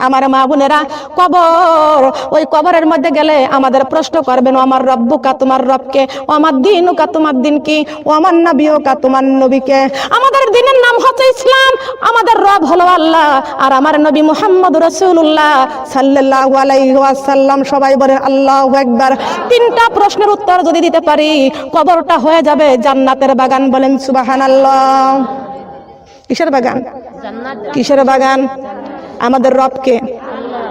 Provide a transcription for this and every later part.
আমার মা বোনেরা কবর ওই কবরের মধ্যে গেলে আমাদের প্রশ্ন করবেন ও আমার রব্বুকা তোমার রবকে? ও আমার দিনুকা তোমার দিন কি ও আমার নবীকা তোমার নবীকে? আমাদের দিনের নাম হচ্ছে ইসলাম আমাদের রব হলো আল্লাহ আর আমার নবী মুহাম্মদ রসুল্লাহ সাল্লাল্লাহু আলাইহি ওয়াসাল্লাম সবাই বলে আল্লাহু একবার তিনটা প্রশ্নের উত্তর যদি দিতে পারি কবরটা হয়ে যাবে জান্নাতের বাগান বলেন সুবহানাল্লাহ। কিসের বাগান? কিসের বাগান? আমাদের রবকে।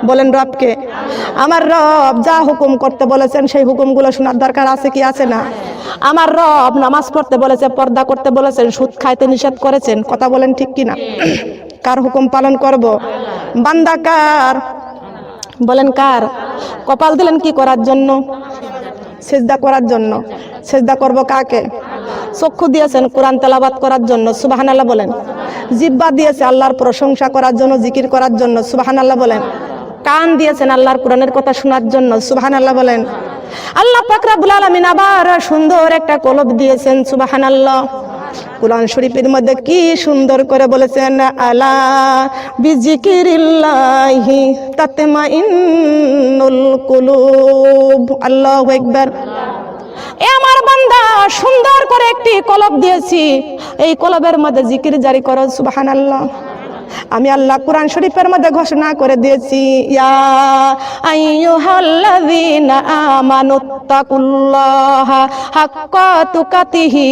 বলেন রবকে। আমার রব যা হুকুম করতে বলেছেন, সেই হুকুমগুলো শোনার দরকার আছে কি আছে না? আমার রব নামাজ পড়তে বলেছে, পর্দা করতে বলেছেন, সুদ খাইতে নিষেধ করেছেন। কথা বলেন ঠিক কি না কার হুকুম পালন করব? বান্দা কার? বলেন কার? কপাল দিলেন কি করার জন্য? সেজদা করার জন্য। সেজদা করব কাকে? চক্ষু দিয়েছেন কোরআন তেলাবাত করার জন্য সুবাহান আল্লাহ বলেন। জিব্বা দিয়েছে আল্লাহর প্রশংসা করার জন্য, জিকির করার জন্য সুবাহান আল্লাহ বলেন। কান দিয়েছেন আল্লাহর কোরআনের কথা শোনার জন্য সুবাহান আল্লাহ বলেন। আল্লাহ পাকরাবুল আলমিন আবার সুন্দর একটা কলব দিয়েছেন সুবাহান আল্লাহ কোরআন শরীফের মধ্যে কি সুন্দর করে বলেছেন, আলা বিজিকিরিল্লাহি তাতেমা ইন্নুল কুলুব। আল্লাহু একবার আমার বান্দা, সুন্দর করে একটি কলব দিয়েছি। এই কলবের মধ্যে জিকির জারি করো, সুবহানাল্লাহ। আমি আল্লাহ কোরআন শরীফের মধ্যে ঘোষণা করে দিয়েছি, ইয়া আইয়ুহাল্লাযীনা আমানুত্তাকুল্লাহা হাক্কা তুকাতিহি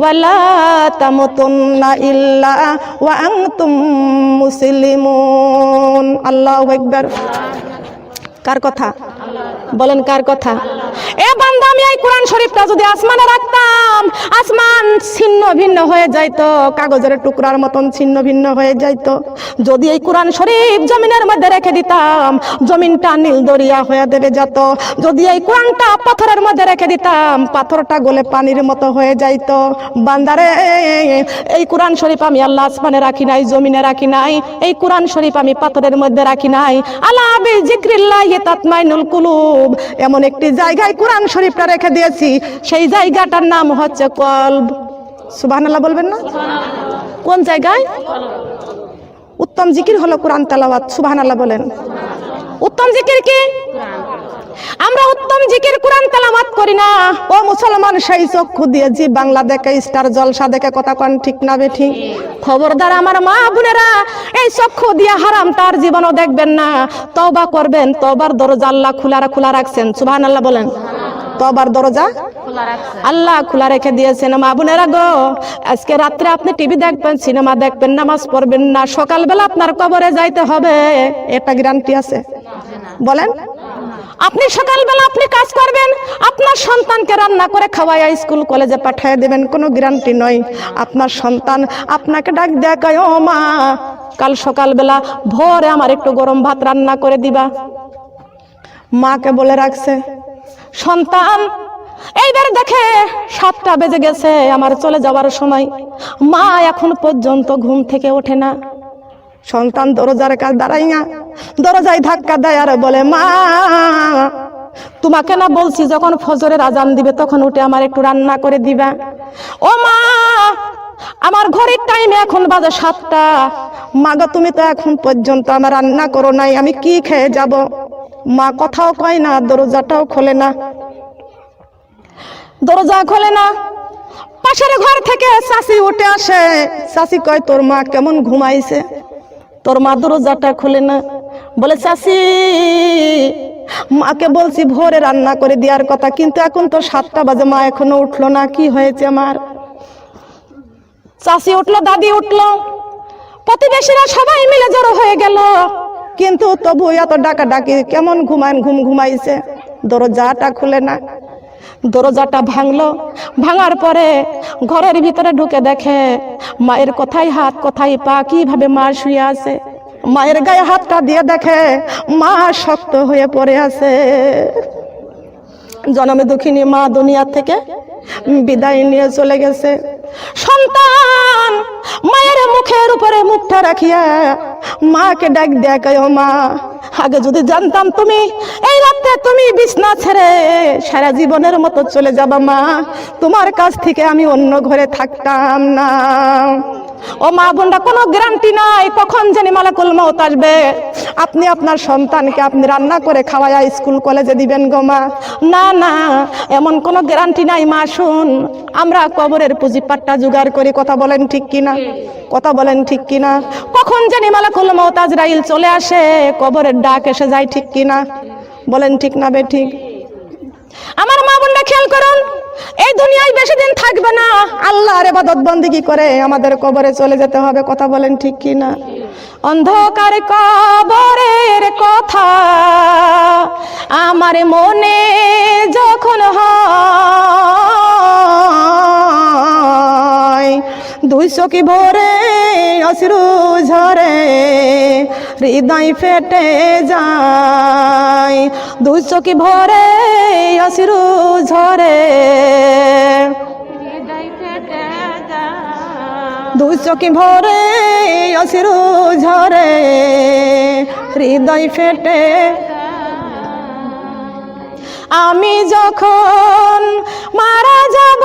ওয়া লা তামুতুন্না ইল্লা ওয়া আনতুম মুসলিমুন। আল্লাহু আকবার। কার কথা? বলেন কার কথা? এ বান্দা, আমি এই কোরআন শরীফটা যদি আসমানে রাখতাম, আসমান ছিন্ন ভিন্ন হয়ে যাইতো, কাগজের টুকরার মতন ছিন্ন ভিন্ন হয়ে যাইতো। যদি এই কোরআন শরীফ জমিনের মধ্যে রেখে দিতাম, জমিনটা নীল দরিয়া হয়ে দেবে যেত। যদি এই কোরআনটা পাথরের মধ্যে রেখে দিতাম, পাথরটা গলে পানির মতো হয়ে যাইতো। বান্দারে এই কোরআন শরীফ আমি আল্লাহ আসমানে রাখি নাই, জমিনে রাখি নাই। এই কোরআন শরীফ আমি পাথরের মধ্যে রাখি নাই। আল্লাহ জিক্রিল্লাহি তাতমাইনুল কুলুব, এমন একটি জায়গায় কোরআন শরীফটা রেখে দিয়েছি। সেই জায়গাটার নাম হচ্ছে কল্ব। সুবাহানাল্লাহ বলবেন না? কোন জায়গায়? উত্তম জিকির হলো কোরআন তেলাওয়াত, সুবাহানাল্লাহ বলেন। উত্তম জিকির কি? জিকির কোরআন তেলাওয়াত করি না। ও মুসলমান সেই চক্ষু দিয়েছি। বাংলা দেখে স্টার জলসা দেখে কথা কন ঠিক না বেঠি? খবরদার আমার মা বোনেরা এই চক্ষু দিয়ে হারাম তার জীবনও দেখবেন না। তওবা করবেন তওবার দরজা আল্লাহ খোলা খোলা রাখছেন। সুবহানাল্লাহ বলেন। তওবার দরজা? আল্লাহ খোলা রেখে দিয়েছেন। মা বোনেরা গো আজকে রাত্রে আপনি টিভি দেখবেন সিনেমা দেখবেন নামাজ পড়বেন না। সকালবেলা আপনার কবরে যাইতে হবে। এটা গ্যারান্টি আছে? বলেন। আপনি সকালবেলা আপনি কাজ করবেন, আপনার সন্তানকে রান্না করে খাওয়াইয়া স্কুল, কলেজে পাঠিয়ে দেবেন, কোনো গ্যারান্টি নয়। আপনার সন্তান আপনাকে ডাক দেখায় ও মা, কাল সকালবেলা ভোরে আমার একটু গরম ভাত রান্না করে দিবা। মাকে বলে রাখছে, সন্তান, এইবার দেখে সাতটা বেজে গেছে, আমার চলে যাওয়ার সময়। মা এখন পর্যন্ত ঘুম থেকে ওঠে না। সন্তান দরজার কাজ দাঁড়াইয়া দরজায় ধাক্কা দেয় আর বলে মা তোমাকে না বলছি যখন ফজরের আজান দিবে তখন উঠে আমার একটু রান্না করে দিবা। ও মা আমার ঘরের টাইম এখন বাজে সাতটা। মা গো তুমি তো এখন পর্যন্ত আমার রান্না করো নাই আমি কি খেয়ে যাব? মা কথাও কয় না দরজাটাও খোলে না। দরজা খোলে না। পাশের ঘর থেকে চাষি উঠে আসে। চাষি কয় তোর মা কেমন ঘুমাইছে? তোর মা দরজাটা খোলে না। বলে চাষি মাকে বলছি ভোরে রান্না করে দেওয়ার কথা, কিন্তু এখন তো সাতটা বাজে, মা এখনও উঠল না, কি হয়েছে আমার? চাষি উঠল, দাদি উঠল। প্রতিবেশীরা সবাই মিলে জড়ো হয়ে গেল। কিন্তু তবু এত ডাকা ডাকি কেমন ঘুমায় ঘুম ঘুমাইছে? দরজাটা খুলে না। দরজাটা ভাঙলো। ভাঙার পরে ঘরের ভিতরে ঢুকে দেখে মায়ের কোথায় হাত কোথায় পা, কীভাবে মা শুয়ে আছে। মায়ের গায়ে হাতটা দিয়ে দেখে মা শক্ত হয়ে পড়ে আছে। জনমে দুঃখিনী মা দুনিয়া থেকে বিদায় নিয়ে চলে গেছে। সন্তান মায়ের মুখের উপরে মুখটা রাখিয়া মাকে ডাক দেখায় মা। আগে যদি জানতাম তুমি, এই রাতে তুমি বিছনা ছেড়ে সারা জীবনের মতো চলে যাবা মা। তোমার কাছ থেকে আমি অন্য ঘরে থাকতাম না। ও মা বোনরা, কোনো গ্যারান্টি নাই, কখন জানি মালাকুল মৌত আসবে। আপনি আপনার সন্তানকে আপনি রান্না করে খাওয়ায়া স্কুল, কলেজে দিবেন গো মা। না না, এমন কোনো গ্যারান্টি নাই, মা, শুন। আমরা কবরের পুঁজিপাট্টা জোগাড় করি, কথা বলেন ঠিক কিনা? কথা বলেন ঠিক কিনা? কখন জানি মালাকুল মৌত আজরাইল চলে আসে, কবরের ডাক এসে যায় ঠিক কিনা? বলেন ঠিক না বে ঠিক? আমার মা বোনরা খেয়াল করুন, এই দুনিয়ায় বেশি দিন থাকবে না। আল্লাহ আল্লাহর ইবাদত বন্দিগি করে? আমাদের কবরে চলে যেতে হবে, কথা বলেন ঠিক কি না অন্ধকার কবরের কথা, আমার মনে যখন হয়, দুই চকি ভরে অশ্রু ঝরে হৃদয় ফেটে যায়। দুই চকি ভরে অশ্রু ঝরে। দুই চকি ভরে অশ্রু ঝরে। হৃদয় ফেটে আমি যখন মারা যাব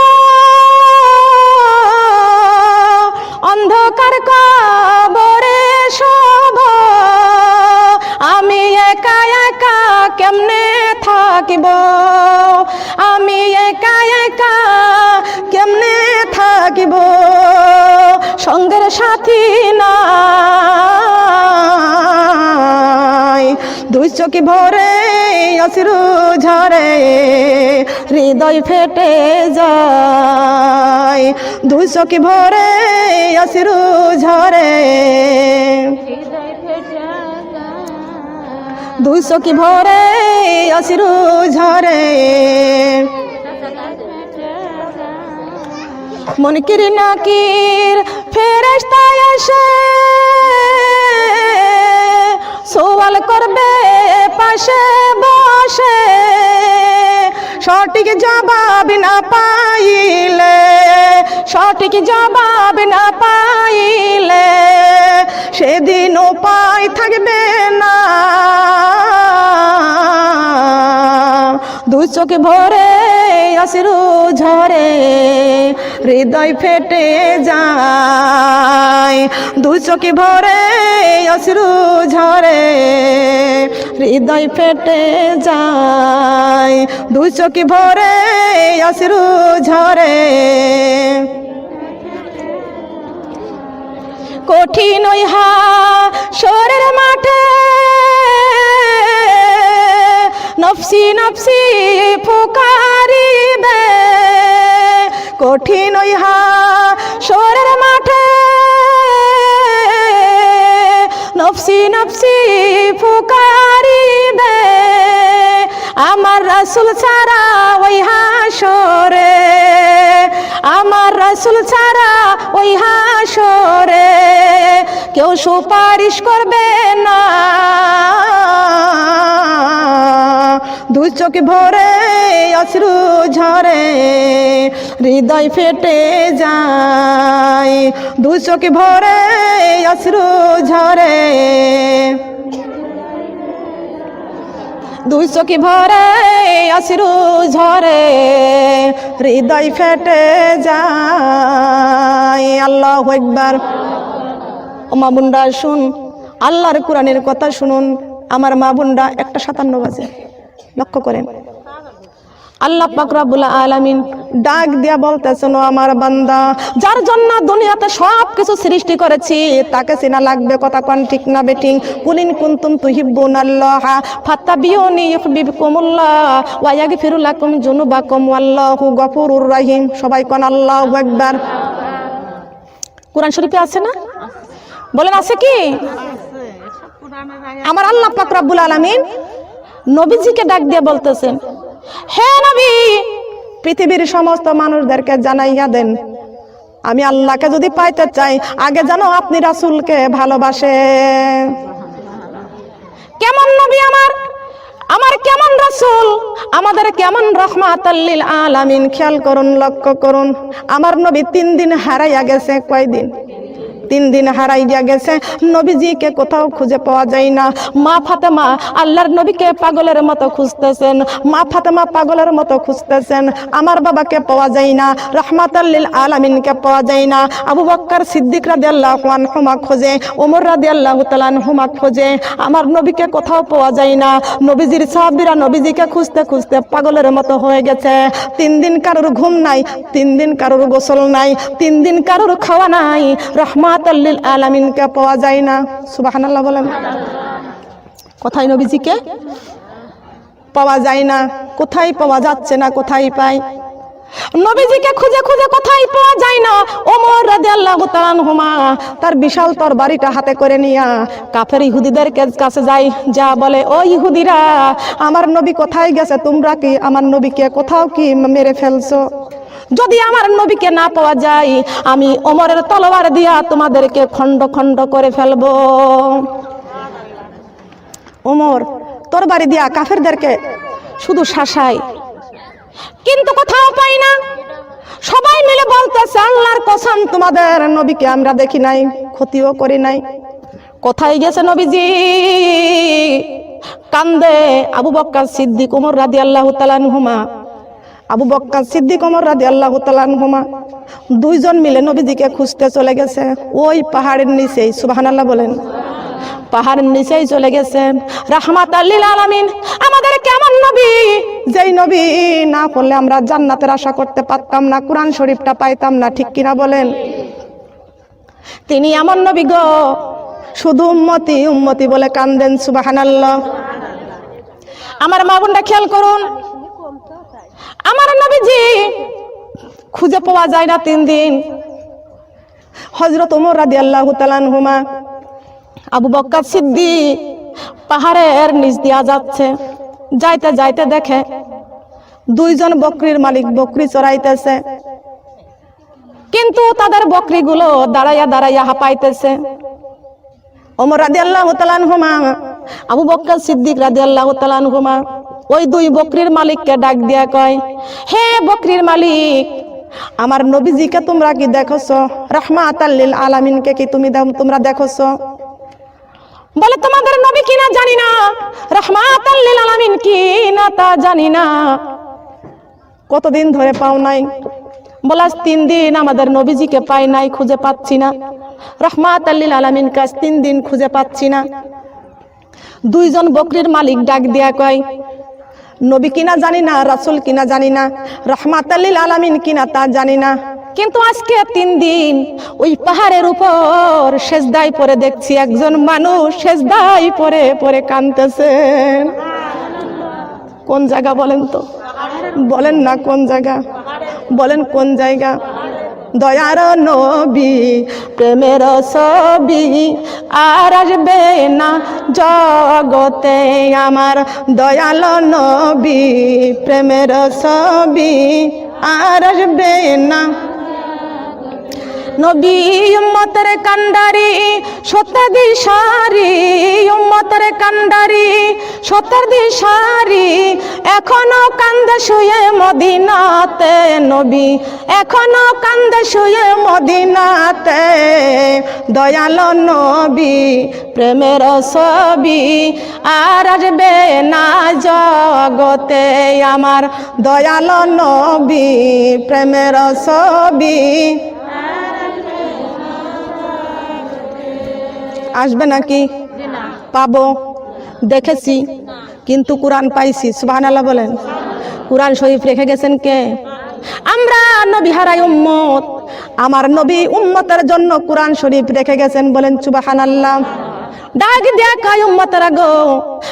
অন্ধকার কবরে শোভ থাকিব। আমি একা একা কেমনে থাকিব? সঙ্গের সাথী নাই। দুই চোখে ভরে অশ্রু ঝরে হৃদয় ফেটে যায়। দুই চোখে ভরে অশ্রু ঝরে দুই চোখে ভরে? অশ্রু ঝরে। মনকির নাকির ফেরেশতায় এসে সোয়াল করবে, পাশে বসে। সঠিক জবাব না পাইলে, সঠিক জবাব না পাইলে সেদিন উপায় থাকবে না। চোখে ভরে, অশ্রু ঝরে, হৃদয় ফেটে যায়। দুই চোখে ভরে, অশ্রু ঝরে, হৃদয় ফেটে যায়। দুই চোখে ভরে, অশ্রু ঝরে। কঠিন ইহা নফসি ফুকারিবে। কঠিন ইহা শোরের মাঠে। নফসি নফসি ফুকারিবে। আমার রাসুল ছাড়া ওই হাসরে। আমার রাসুল ছাড়া ওই হাসরে। কেউ সুপারিশ করবে না। দুই চোখে ভরে, অশ্রু ঝরে, হৃদয় ফেটে যায়। দুই চোখে ভরে, অশ্রু ঝরে। দুই চোখে ভরে, অশ্রু ঝরে, হৃদয় ফেটে যায়। আল্লাহ একবার মা বোনরা শুন আল্লাহর কোরআনের কথা শুনুন। আমার মা বোনরা একটা সাতান্ন বাজে। লক্ষ্য করেন। আল্লাহ পাক রব্বুল আলামিন ডাক দিয়া বলতেছেন আমার বান্দা, যার জন্য দুনিয়াতে সব কিছু সৃষ্টি করেছি, তাকে চেনা লাগবে, কথা কোন ঠিক না বেটিং কুলিন কুনতুম তুহিব্বুন আল্লাহ ফাত্তাবিউনি ইউহিব্বুকুমুল্লাহ, ওয়া ইয়াগফিরু লাকুম যুনুবাকুম, ওয়াল্লাহু গফুরুর রহিম। সবাই কোন, আল্লাহু আকবার। কোরআন শরীফে আছে না? বলেন, আছে কি? আমার আল্লাহ পাক রব্বুল আলামিন নবীজিকে ডাক দিয়ে বলতেছেন, হে নবী, পৃথিবীর সমস্ত মানুষদেরকে জানাইয়া দেন। আমি আল্লাহকে যদি পাইতে চাই, আগে জানো আপনি রাসুলকে ভালোবাসে কেমন নবী আমার? আমার কেমন রাসুল? আমাদের কেমন রহমাতাল্লিল আলামিন? খেয়াল করুন, লক্ষ্য করুন। আমার নবী তিন দিন হারাইয়া গেছে, কয়দিন? তিন দিন হারাই গিয়া গেছে। নবীজিকে কোথাও খুঁজে পাওয়া যায় না। মা ফাতেমা আল্লাহর নবীকে পাগলের মতো খুঁজতেছেন। মা ফাতেমা পাগলের মতো খুঁজতেছেন। আমার বাবাকে পাওয়া যায় না। রহমাত আল্লিল আলামিনকে পাওয়া যায় না। আবু বক্কর সিদ্দিক রাদি আল্লাহ হুমা খোঁজে। ওমর রাদি আল্লাহ তালান হুমা খোঁজে। আমার নবীকে কোথাও পাওয়া যায় না। নবীজির সাহাবিরা নবীজিকে খুঁজতে খুঁজতে পাগলের মতো হয়ে গেছে। তিন দিন কারোর ঘুম নাই, তিন দিন কারোর গোসল নাই, তিন দিন কারোর খাওয়া নাই। রহমাত আল্লিল আলামিনকে পাওয়া যায় না। সুবাহানাল্লাহ বলেন। কোথায় নবীজিকে? পাওয়া যায় না। কোথায় পাওয়া যাচ্ছে না, কোথায় পাই নবীজিকে খুঁজে খুঁজে কোথায় পাওয়া যায় না? ওমর রাদিয়াল্লাহু তাআলা তার বিশাল তর বাড়িটা হাতে করে নিয়া কাফের ইহুদিদের কাছে যাই যা বলে, ও ইহুদিরা, আমার নবী কোথায় গেছে? তোমরা কি আমার নবীকে কোথাও কি মেরে ফেলছো? যদি আমার নবীকে না পাওয়া যায়, আমি ওমরের তলোয়ার দিয়া তোমাদেরকে খণ্ড খণ্ড করে ফেলব। ওমর, তোর বাড়ি দিয়া কাফেরদেরকে শুধু শাসাই কিন্তু কোথাও পাই না। সবাই মিলে বলতেছে, আল্লাহর কসম, তোমাদের নবীকে আমরা দেখি নাই, ক্ষতিও করি নাই। কোথায় গেছে নবীজি? কান্দে আবু বক্কার সিদ্দিক, ওমর রাদি আল্লাহ হুমা আবু বক্কার সিদ্দিক ওমর রাদি আল্লাহ হুমা দুইজন মিলে নবীজিকে খুঁজতে চলে গেছে। ওই পাহাড়ের নিচেই, সুবহানাল্লাহ বলেন। পাহাড়ের নিচেই চলে গেছেন রাহমাত আল্লিল আলামিন, আমাদের কেমন নবী? যেই নবী না করলে আমরা জান্নাতের আশা করতে পারতাম না, কোরআন শরীফটা পাইতাম না, ঠিক কিনা বলেন? তিনি এমন নবী গো, শুধু উম্মতি উম্মতি বলে কান্দেন, সুবাহানাল্লাহ। আমার মা বোনটা খেয়াল করুন আমার নবীজি, খুঁজে পাওয়া যায় না তিন দিন। হজরত ওমর রাদি আল্লাহ হুমা আবু বক্কার সিদ্দি পাহাড়ের নিচ দিয়া যাচ্ছে। যাইতে যাইতে দেখে দুইজন বকরির মালিক বকরি চড়াইতেছে। কিন্তু তাদের বকরিগুলো দাঁড়াইয়া দাঁড়াইয়া হাঁপাইতেছে। ওমর রাদি আল্লাহ হুমা আবু বক্কর সিদ্দিক রাদি আল্লাহ হুমা ওই দুই বকরির মালিককে ডাক দিয়া কয়, হে বকরির মালিক, আমার নবীজিকে তোমরা কি দেখছ? রহমাত আলামিনকে কি তুমি তোমরা দেখছ? বলে, তোমাদের নবী কিনা জানি না রহমাত আলামিন কি না তা জানি না। কতদিন ধরে পাও নাই? বলে, আজ তিন দিন আমাদের নবীজিকে পাই নাই, খুঁজে পাচ্ছি না। রহমাত আল্লিল আলামিন কাজ তিন দিন খুঁজে পাচ্ছি না। দুইজন বকরির মালিক ডাক দিয়া কয় নবী কিনা জানি না, রাসুল কিনা জানি না রহমাত আলামিন কিনা তা জানি না। কিন্তু আজকে তিন দিন ওই পাহাড়ের উপর সেজদাই পরে দেখছি একজন মানুষ সেজদাই পরে পরে কানতেছেন কোন জায়গা বলেন তো? বলেন না কোন জায়গা? বলেন কোন জায়গা? দয়ার নবী, প্রেমের ছবি আর আসবে না জগতে আমার দয়াল নবী, প্রেমের ছবি আর আসবে না নবী উম্মতের কান্ডারি সত্যের দিশারি উম্মতের কান্ডারি সত্যের দিশারি এখনও কান্দে শুয়ে মদিনাতে নবী, এখনও কান্দে শুয়ে মদিনাতে। দয়াল নবী, প্রেমের ছবি আর আসবে না জগতে আমার। দয়াল নবী, প্রেমের ছবি আসবে নাকি? পাবো। দেখেছি। কিন্তু কোরআন পাইছি। সুবহান আল্লাহ বলেন। কোরআন শরীফ রেখে গেছেন কে? আমরা নবী হারাই উম্মত। আমার নবী উম্মতের জন্য কোরআন শরীফ রেখে গেছেন বলেন সুবহান আল্লাহ ডাক কয় উম্মতেরা গো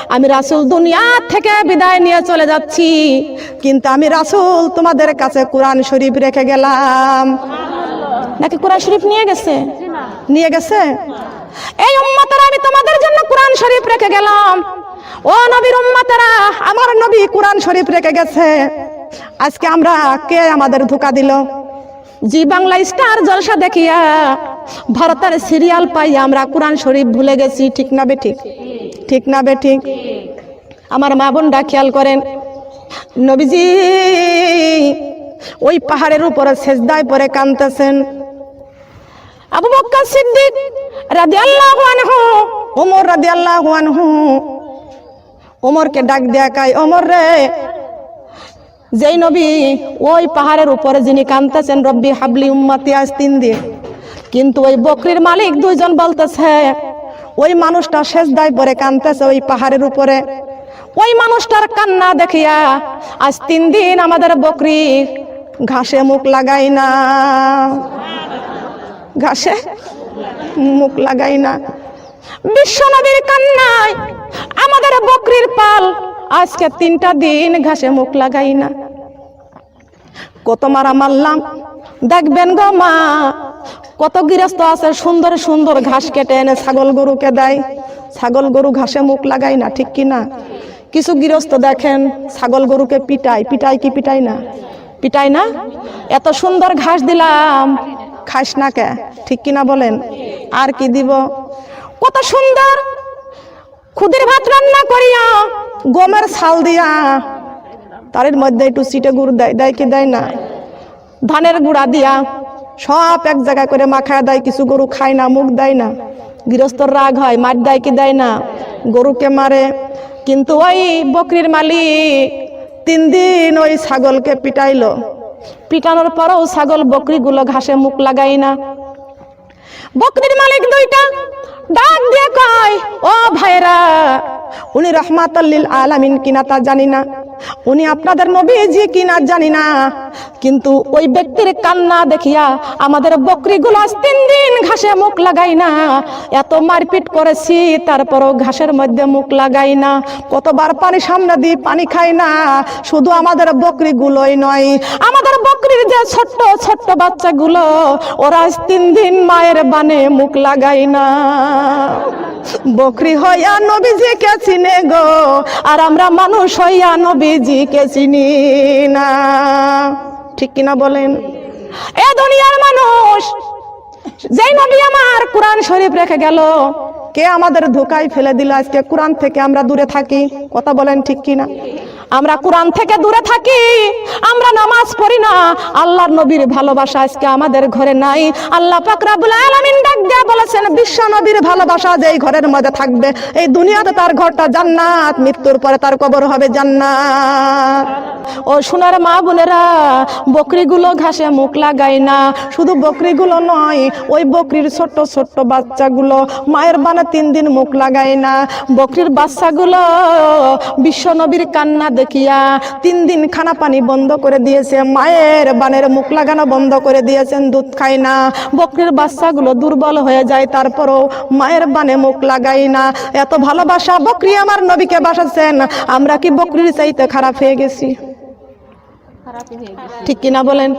আমি রাসূল দুনিয়া থেকে বিদায় নিয়ে চলে যাচ্ছি। কিন্তু আমি রাসূল তোমাদের কাছে কোরআন শরীফ রেখে গেলাম। নাকি কোরআন শরীফ নিয়ে গেছে? নিয়ে গেছে? এই উম্মতেরা, আমি তোমাদের জন্য কোরআন শরীফ রেখে গেলাম। ও নবীর উম্মতেরা, আমার নবী কোরআন শরীফ রেখে গেছে। আজকে আমরা কে আমাদের ধোকা দিল? জি বাংলা স্টার জলসা দেখিয়া ভারতের সিরিয়াল পাই আমরা কোরআন শরীফ ভুলে গেছি, ঠিক না বে ঠিক? না বে ঠিক? আমার মা বোনরা খেয়াল করেন, নবীজি ওই পাহাড়ের উপরে সেজদায় পরে কানতেছেন আবু বক্কর সিদ্দিক রাদিয়াল্লাহু আনহু। ওমর রাদিয়াল্লাহু আনহু। ওমরকে ডাক দেয়া কাই ওমর রে, যেই নবী ওই পাহাড়ের উপরে যিনি কানতেছেন রব্বি হাবলি উম্মাতি আজ তিন দিন। কিন্তু ওই বকরির মালিক দুইজন বলতেছে, ওই মানুষটা শেষ দায় পরে কানতেছে ওই পাহাড়ের উপরে। ওই মানুষটার কান্না দেখিয়া আজ তিন দিন আমাদের বকরি ঘাসে মুখ লাগাই না। ঘাসে মুখ লাগাই না। বিশ্ব নবীর কান্নায় আমাদের বকরির পাল আজকে তিনটা দিন ঘাসে মুখ লাগাই না। কত মারা মারলাম, দেখবেন গো মা, কত গৃহস্থ আছে সুন্দর সুন্দর ঘাস কেটে এনে ছাগল গরুকে দেয়। ছাগল গরু ঘাসে মুখ লাগাই না, ঠিক কি না কিছু গৃহস্থ দেখেন ছাগল গরুকে পিটাই পিটাই কি পিটাই না? পিটাই না? এত সুন্দর ঘাস দিলাম খাস না কে? ঠিক কিনা বলেন? আর কি দিব? কত সুন্দর! খুদের ভাত রান্না করিয়া গমের ছাল দিয়া। তারের মধ্যে একটু সিটে গুড় দেয় দেয় কি দেয় না? ধানের গুঁড়া দিয়া সব এক জায়গায় করে মাখায় দেয়, কিছু গরু খায় না মুখ দেয় না। গৃহস্থর রাগ হয়, মার দেয় কি দেয় না? গরুকে মারে। কিন্তু ওই বকরির মালিক তিন দিন ওই ছাগলকে পিটাইলো। পিটানোর পরেও ছাগল বকরিগুলো ঘাসে মুখ লাগাই না। বকরির মালিক দুইটা ডাক দিয়ে কয়, ও ভাইরা উনি রহমাতাল্লিল আলামিন কিনা তা জানি না। উনি আপনাদের নবীজি কিনা জানি না। কিন্তু ওই ব্যক্তির কান্না দেখিয়া আমাদের বকরিগুলো তিন দিন ঘাসে মুখ লাগাই না। এত মারপিট করেছি, তারপরও ঘাসের মধ্যে মুখ লাগাই না। কতবার পানি সামনে দিই পানি খাই না। শুধু আমাদের বকরিগুলোই নয়, আমাদের বকরির যে ছোট্ট ছোট্ট বাচ্চাগুলো, ওরা তিন দিন মায়ের বানে মুখ লাগাই না। বকরি হইয়া নবীজিকে চিনে গো, আর আমরা মানুষ হইয়া নবীজিকে চিনি না। ঠিক কিনা বলেন? এ দুনিয়ার মানুষ যেই নবী আমার কোরআন শরীফ রেখে গেল, কে আমাদের ধোকায় ফেলে দিল? আজকে কোরআন থেকে আমরা দূরে থাকি। কথা বলেন ঠিক কিনা? আমরা কোরআন থেকে দূরে থাকি, আমরা নামাজ পড়ি না। আল্লাহর নবীর ভালোবাসা আজকে আমাদের ঘরে নাই। আল্লাহ পাক রাব্বুল আলামিন ডাক দিয়া বলেছেন, বিশ্ব নবীর ভালোবাসা যেই ঘরের মধ্যে থাকবে, এই দুনিয়াতে তার ঘরটা জান্নাত, মৃত্যুর পরে তার কবর হবে জান্নাত। ও সোনার মা বোনেরা, বকরিগুলো ঘাসে মুখ লাগায় না। শুধু বকরিগুলো নয় ওই বকরির ছোট্ট ছোট্ট বাচ্চাগুলো মায়ের বানা তিন দিন মুখ লাগায় না। বকরির বাচ্চাগুলো বিশ্বনবীর কান্না দেখিয়া তিন দিন খানা পানি বন্ধ করে দিয়েছে। মায়ের বানের মুখ লাগানো বন্ধ করে দিয়েছেন, দুধ খায় না। বকরির বাচ্চাগুলো দুর্বল হয়ে যায়, তারপরও মায়ের বানে মুখ লাগাই না। এত ভালোবাসা বকরি আমার নবীকে বাসাচ্ছেন আমরা কি বকরির চাইতে খারাপ হয়ে গেছি? ঠিক কিনা বলেন?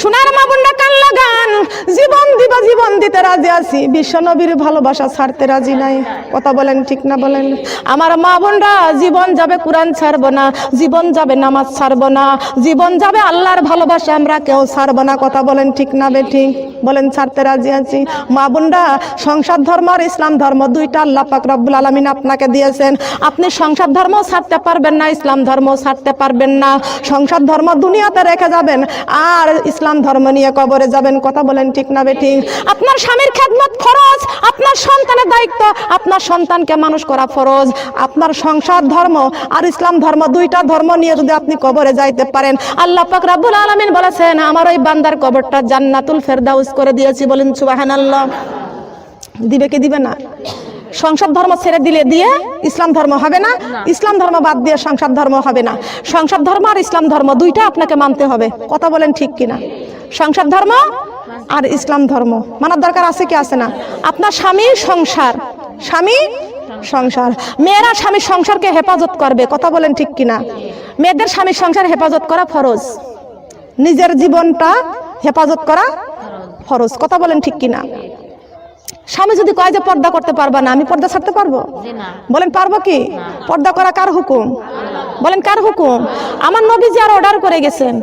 সোনার মা বোনরা কান লাগান। জীবন দিবা জীবন দিতে রাজি আছি। বিশ্ব নবীর ভালোবাসা ছাড়তে রাজি নাই। কথা বলেন ঠিক না বলেন? আমার মা বোনরা জীবন যাবে কোরআন ছাড়বো না। জীবন যাবে নামাজ ছাড়বো না। জীবন যাবে আল্লাহর ভালোবাসা আমরা কেউ ছাড়বো না। কথা বলেন ঠিক না বে ঠিক বলেন ছাড়তে রাজি আছি? মা বোনরা সংসার ধর্ম আর ইসলাম ধর্ম দুইটা আল্লাহ পাক রব্বুল আলামিন আপনাকে দিয়েছেন। আপনি সংসার ধর্ম ছাড়তে পারবেন না ইসলাম ধর্ম ছাড়তে পারবেন না। সংসার ধর্ম দুনিয়াতে রেখে যাবেন। আর ইসলাম ধর্ম নিয়ে কবরে যাবেন, কথা বলেন ঠিক না বেঠিক আপনার স্বামীর খেদমত ফরজ, আপনার সন্তানের দায়িত্ব, আপনার সন্তানকে মানুষ করা ফরজ। আপনার সংসার ধর্ম আর ইসলাম ধর্ম দুইটা ধর্ম নিয়ে যদি আপনি কবরে যাইতে পারেন, আল্লাহ পাক রাব্বুল আলামিন বলেছেন, আমার ওই বান্দার কবরটা জান্নাতুল ফেরদাউস করে দিয়েছি বলেন সুবহানাল্লাহ। দিবে কি দিবে না? সংসার ধর্ম ছেড়ে দিলে দিয়ে ইসলাম ধর্ম হবে না ইসলাম ধর্ম বাদ দিয়ে সংসার ধর্ম হবে না। সংসার ধর্ম আর ইসলাম ধর্ম দুইটা আপনাকে মানতে হবে। কথা বলেন ঠিক কিনা? সংসার ধর্ম আর ইসলাম ধর্ম মানার দরকার আছে কি আছে না? আপনার স্বামী সংসার স্বামী সংসার। মেয়েরা স্বামীর সংসারকে হেফাজত করবে কথা বলেন ঠিক কিনা? মেয়েদের স্বামীর সংসার হেফাজত করা ফরজ। নিজের জীবনটা হেফাজত করা ফরজ কথা বলেন ঠিক কিনা? স্বামী যদি কয় যে পর্দা করতে পারবা না আমি পর্দা ছাড়তে পারব? বলেন পারব কি? পর্দা করা কার হুকুম? বলেন কার হুকুম? আমার নবীজি আর অর্ডার করে গেছেন।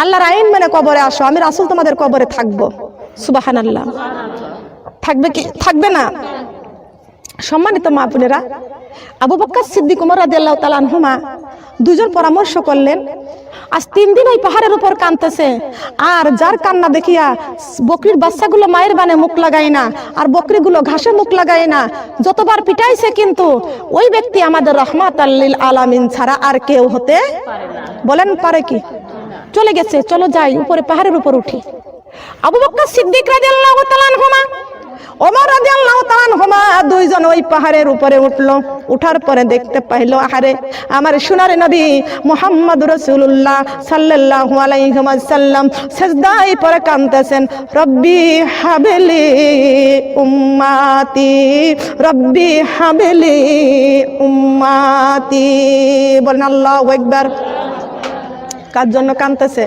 আল্লাহর আইন মানে কবরে আসো আমি রাসুল তোমাদের কবরে থাকব। সুবাহান আল্লাহ থাকবে কি? থাকবে না? সম্মানিত মা বোনেরা আবু বক্কর সিদ্দিক উমর রাদিয়াল্লাহু তাআলা আনহুমা দুজন পরামর্শ করলেন, আজ তিন দিন ওই পাহাড়ের উপর কানতেছে আর যার কান্না দেখিয়া বকরির বাচ্চাগুলো মায়ের বানে মুখ লাগায় না, আর বকরিগুলো ঘাসে মুখ লাগায় না, যতবার পিটাইছে কিন্তু ওই ব্যক্তি আমাদের রহমাত আল্লিল আলামিন ছাড়া আর কেউ হতে বলেন পারে কি? চলে গেছে, চলো যাই, উপরে পাহাড়ের উপর উঠি। আবু বকর সিদ্দিক রাদিয়াল্লাহু তাআলা ওমর রাদিয়াল্লাহু তাআলা আনহুমা দুইজন ওই পাহাড়ের উপরে উঠল। উঠার পরে দেখতে পাইলো, আহারে, আমার সোনার নবী মুহাম্মদ রাসূলুল্লাহ সাল্লাল্লাহু আলাইহি ওয়াসাল্লাম সিজদায় পরে কাঁদতেছেন, রব্বি হাবলি উম্মাতি, রব্বি হাবলি উম্মাতি। বলেন, আল্লাহু আকবার। কার জন্য কাঁদতেছে?